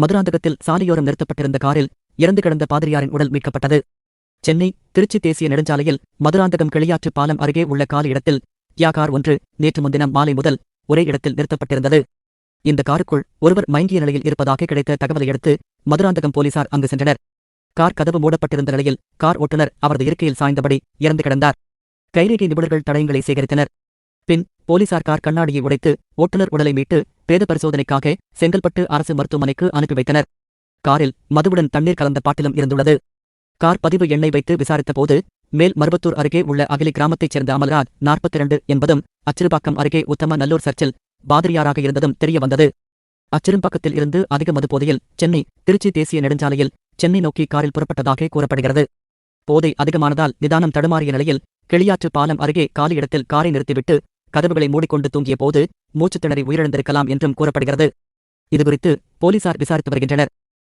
மதுராந்தகத்தில் சாலையோரம் நிறுத்தப்பட்டிருந்த காரில் இறந்து கிடந்த பாதிரியாரின் உடல் மீட்கப்பட்டது. சென்னை திருச்சி தேசிய நெடுஞ்சாலையில் மதுராந்தகம் கிளியாற்று பாலம் அருகே உள்ள காலி இடத்தில் யா கார் ஒன்று நேற்று முன்தினம் மாலை முதல் ஒரே இடத்தில் நிறுத்தப்பட்டிருந்தது. இந்த காருக்குள் ஒருவர் மயங்கிய நிலையில் இருப்பதாக கிடைத்த தகவலையடுத்து மதுராந்தகம் போலீசார் அங்கு சென்றனர். கார் கதவு மூடப்பட்டிருந்த நிலையில் கார் ஓட்டுநர் அவரது இருக்கையில் சாய்ந்தபடி இறந்து கிடந்தார். கைரேகை நிபுணர்கள் தடயங்களை சேகரித்தனர். பின் போலீசார் கார் கண்ணாடியை உடைத்து ஓட்டுநர் உடலை மீட்டு பிரேத பரிசோதனைக்காக செங்கல்பட்டு அரசு மருத்துவமனைக்கு அனுப்பி வைத்தனர். காரில் மதுவுடன் தண்ணீர் கலந்த பாட்டிலும் இருந்துள்ளது. கார் பதிவு எண்ணை வைத்து விசாரித்தபோது மேல் மருவத்தூர் அருகே உள்ள அகிலி கிராமத்தைச் சேர்ந்த அமல்ராஜ் நாற்பத்தி இரண்டு என்பதும் அச்சிறுபாக்கம் அருகே உத்தம நல்லூர் சர்ச்சில் பாதிரியாராக இருந்ததும் தெரிய வந்தது. அச்சிறும்பாக்கத்தில் இருந்து அதிக மதுபோதையில் சென்னை திருச்சி தேசிய நெடுஞ்சாலையில் சென்னை நோக்கி காரில் புறப்பட்டதாக கூறப்படுகிறது. போதை அதிகமானதால் நிதானம் தடுமாறிய நிலையில் கிளியாற்று பாலம் அருகே காலி இடத்தில் காரை நிறுத்திவிட்டு கதவுகளை மூடிக்கொண்டு தூங்கிய போது மூச்சுத்திணறி உயிரிழந்திருக்கலாம் என்றும் கூறப்படுகிறது. இதுகுறித்து போலீசார் விசாரித்து வருகின்றனர்.